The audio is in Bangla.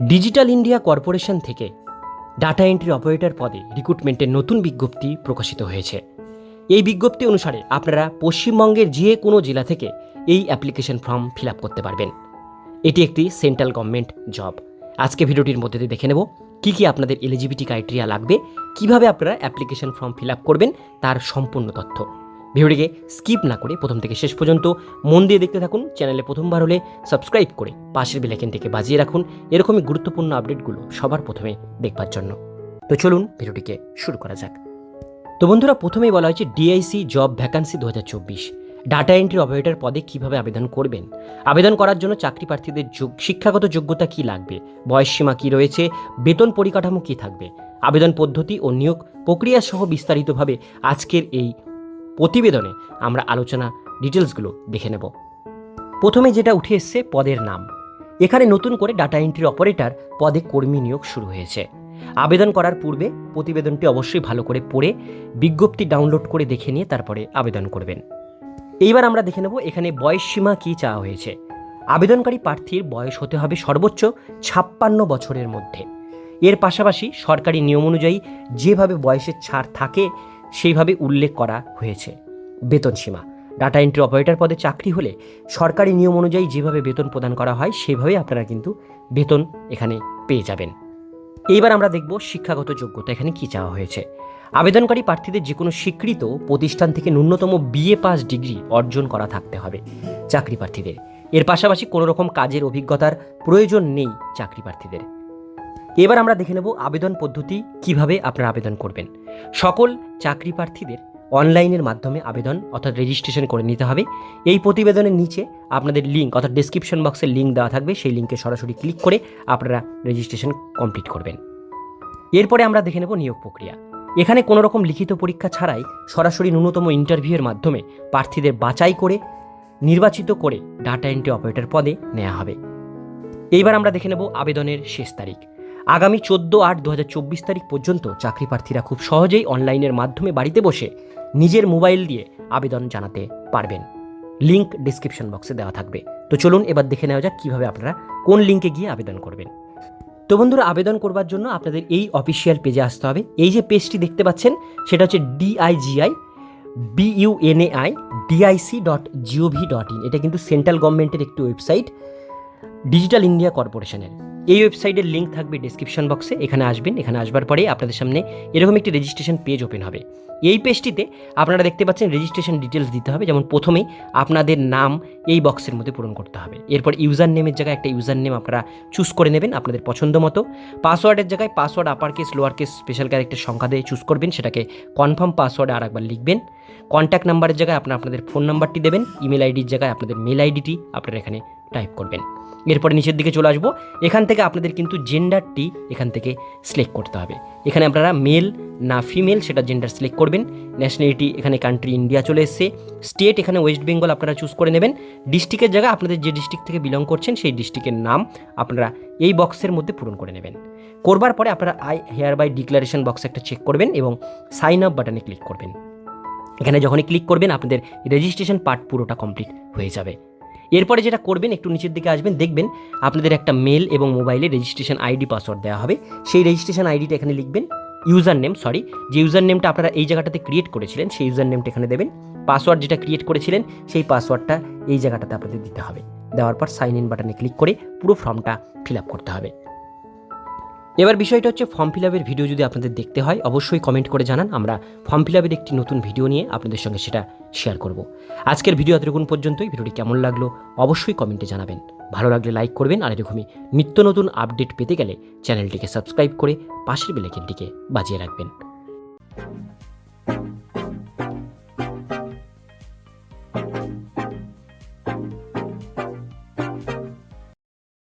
ডিজিটাল ইন্ডিয়া কর্পোরেশন থেকে ডাটা এন্ট্রি অপারেটর পদে রিক্রুটমেন্টের নতুন বিজ্ঞপ্তি প্রকাশিত হয়েছে। এই বিজ্ঞপ্তি অনুসারে আপনারা পশ্চিমবঙ্গের যে কোনো জেলা থেকে এই অ্যাপ্লিকেশন ফর্ম ফিল আপ করতে পারবেন। এটি একটি সেন্ট্রাল গভর্নমেন্ট জব। আজকে ভিডিওটির মধ্যে দিয়ে দেখে নেব কী কী আপনাদের এলিজিবিলিটি ক্রাইটেরিয়া লাগবে, কীভাবে আপনারা অ্যাপ্লিকেশন ফর্ম ফিল আপ করবেন, তার সম্পূর্ণ তথ্য। ভিডিওটিকে স্কিপ না করে প্রথম থেকে শেষ পর্যন্ত মন দিয়ে দেখতে থাকুন, চ্যানেলে প্রথমবার হলে সাবস্ক্রাইব করে পাশের বেলাইকেনটিকে বাজিয়ে রাখুন। এরকমই গুরুত্বপূর্ণ আপডেটগুলো সবার প্রথমে দেখবার জন্য। তো চলুন ভিডিওটিকে শুরু করা যাক। তো বন্ধুরা, প্রথমেই বলা হয়েছে ডিআইসি জব ভ্যাকান্সি দু হাজার চব্বিশ। ডাটা এন্ট্রি অপারেটর পদে কীভাবে আবেদন করবেন? আবেদন করার জন্য চাকরি প্রার্থীদের শিক্ষাগত যোগ্যতা কি লাগবে? বয়সসীমা কি রয়েছে? বেতন পরিকাঠামো কি থাকবে? আবেদন পদ্ধতি ও নিয়োগ প্রক্রিয়া সহ বিস্তারিতভাবে আজকের এই প্রতিবেদনে আমরা আলোচনা ডিটেলসগুলো দেখে নেব। প্রথমে যেটা উঠে এসছে পদের নাম। এখানে নতুন করে ডাটা এন্ট্রি অপারেটর পদে কর্মী নিয়োগ শুরু হয়েছে। আবেদন করার পূর্বে প্রতিবেদনটি অবশ্যই ভালো করে পড়ে বিজ্ঞপ্তি ডাউনলোড করে দেখে নিয়ে তারপরে আবেদন করবেন। এইবার আমরা দেখে নেব এখানে বয়স সীমা কী চাওয়া হয়েছে। আবেদনকারী প্রার্থীর বয়স হতে হবে সর্বোচ্চ ছাপ্পান্ন বছরের মধ্যে। এর পাশাপাশি সরকারি নিয়ম অনুযায়ী যেভাবে বয়সের ছাড় থাকে সেইভাবে উল্লেখ করা হয়েছে। বেতন সীমা। ডাটা এন্ট্রি অপারেটর পদে চাকরি হলে সরকারি নিয়ম অনুযায়ী যেভাবে বেতন প্রদান করা হয়, সেভাবে আপনারা কিন্তু বেতন এখানে পেয়ে যাবেন। এইবার আমরা দেখব শিক্ষাগত যোগ্যতা এখানে কী চাওয়া হয়েছে। আবেদনকারী প্রার্থীদের যে কোনো স্বীকৃত প্রতিষ্ঠান থেকে ন্যূনতম বিএ পাস ডিগ্রি অর্জন করা থাকতে হবে চাকরি প্রার্থীদের। এর পাশাপাশি কোনো রকম কাজের অভিজ্ঞতার প্রয়োজন নেই চাকরি প্রার্থীদের। এবার আমরা দেখে নেব আবেদন পদ্ধতি কীভাবে আপনারা আবেদন করবেন। সকল চাকরি প্রার্থীদের অনলাইনের মাধ্যমে আবেদন অর্থাৎ রেজিস্ট্রেশন করে নিতে হবে। এই প্রতিবেদনের নিচে আপনাদের লিঙ্ক অর্থাৎ ডেসক্রিপশন বক্সের লিঙ্ক দেওয়া থাকবে। সেই লিঙ্কে সরাসরি ক্লিক করে আপনারা রেজিস্ট্রেশন কমপ্লিট করবেন। এরপরে আমরা দেখে নেব নিয়োগ প্রক্রিয়া। এখানে কোনো রকম লিখিত পরীক্ষা ছাড়াই সরাসরি ন্যূনতম ইন্টারভিউয়ের মাধ্যমে প্রার্থীদের বাছাই করে, নির্বাচিত করে ডাটা এন্ট্রি অপারেটর পদে নেওয়া হবে। এইবার আমরা দেখে নেব আবেদনের শেষ তারিখ। আগামী চোদ্দ আট দু তারিখ পর্যন্ত চাকরি প্রার্থীরা খুব সহজেই অনলাইনের মাধ্যমে বাড়িতে বসে নিজের মোবাইল দিয়ে আবেদন জানাতে পারবেন। লিঙ্ক ডিসক্রিপশন বক্সে দেওয়া থাকবে। তো চলুন এবার দেখে নেওয়া যাক কীভাবে আপনারা কোন লিঙ্কে গিয়ে আবেদন করবেন। তো বন্ধুরা, আবেদন করবার জন্য আপনাদের এই অফিসিয়াল পেজে আসতে হবে। এই যে পেজটি দেখতে পাচ্ছেন, সেটা হচ্ছে DIGI BUNAI DIC dot GOV dot in এটা কিন্তু সেন্ট্রাল গভর্নমেন্টের একটি ওয়েবসাইট, ডিজিটাল ইন্ডিয়া কর্পোরেশনের। এই ওয়েবসাইটের লিঙ্ক থাকবে ডিসক্রিপশন বক্সে এখানে আসবেন, এখানে আসবার পরে আপনাদের সামনে এরকম একটি রেজিস্ট্রেশন পেজ ওপেন হবে। এই পেজটিতে আপনারা দেখতে পাচ্ছেন রেজিস্ট্রেশন ডিটেলস দিতে হবে, যেমন প্রথমেই আপনাদের নাম এই বক্সের মধ্যে পূরণ করতে হবে। এরপর ইউজার নেমের জায়গায় একটা ইউজার নেম আপনারা চুজ করে নেবেন আপনাদের পছন্দ মতো। পাসওয়ার্ডের জায়গায় password upper case lower case special character সংখ্যা দিয়ে চুজ করবেন, সেটাকে কনফার্ম পাসওয়ার্ডে আর একবার লিখবেন। কন্ট্যাক্ট নাম্বারের জায়গায় আপনারা আপনাদের ফোন নাম্বারটি দেবেন ইমেল আইডির জায়গায় আপনাদের মেল আইডিটি আপনারা এখানে টাইপ করবেন। এরপরে নিচের দিকে চলে আসব। এখান থেকে আপনাদের কিন্তু জেন্ডারটি এখান থেকে সিলেক্ট করতে হবে। এখানে আপনারা মেল না ফিমেল সেটা জেন্ডার সিলেক্ট করবেন। ন্যাশনালিটি এখানে কান্ট্রি ইন্ডিয়া চলে এসছে। স্টেট এখানে ওয়েস্ট বেঙ্গল আপনারা চুজ করে নেবেন। ডিস্ট্রিক্টের জায়গায় আপনাদের যে ডিস্ট্রিক্ট থেকে বিলং করছেন সেই ডিস্ট্রিক্টের নাম আপনারা এই বক্সের মধ্যে পূরণ করে নেবেন। করবার পরে আপনারা I hereby declaration box একটা চেক করবেন এবং সাইন আপ বাটনে ক্লিক করবেন। এখানে যখনই ক্লিক করবেন, আপনাদের রেজিস্ট্রেশন পার্ট পুরোটা কমপ্লিট হয়ে যাবে। এরপরে যেটা করবেন, একটু নিচের দিকে আসবেন, দেখবেন আপনাদের একটা মেল এবং মোবাইলে রেজিস্ট্রেশন আইডি পাসওয়ার্ড দেওয়া হবে। সেই রেজিস্ট্রেশন আইডিটা এখানে লিখবেন ইউজার নেম সরি যে ইউজার নেমটা আপনারা এই জায়গাটাতে ক্রিয়েট করেছিলেন, সেই ইউজার নেমটা এখানে দেবেন। পাসওয়ার্ড যেটা ক্রিয়েট করেছিলেন, সেই পাসওয়ার্ডটা এই জায়গাটাতে আপনাদের দিতে হবে। দেওয়ার পর সাইন ইন বাটনে ক্লিক করে পুরো ফর্মটা ফিল আপ করতে হবে। এবার বিষয়টা হচ্ছে ফর্ম ফিল আপের ভিডিও যদি আপনাদের দেখতে হয়, অবশ্যই কমেন্ট করে জানান, আমরা ফর্ম ফিল আপের একটি নতুন ভিডিও নিয়ে আপনাদের সঙ্গে সেটা শেয়ার করব। আজকের ভিডিও এতটুকুন পর্যন্তই ভিডিওটি কেমন লাগল অবশ্যই কমেন্টে জানাবেন। ভালো লাগলে লাইক করবেন, আর এরকমই নিত্য নতুন আপডেট পেতে গেলে চ্যানেলটিকে সাবস্ক্রাইব করে পাশের বেলাইকেনটিকে বাজিয়ে রাখবেন।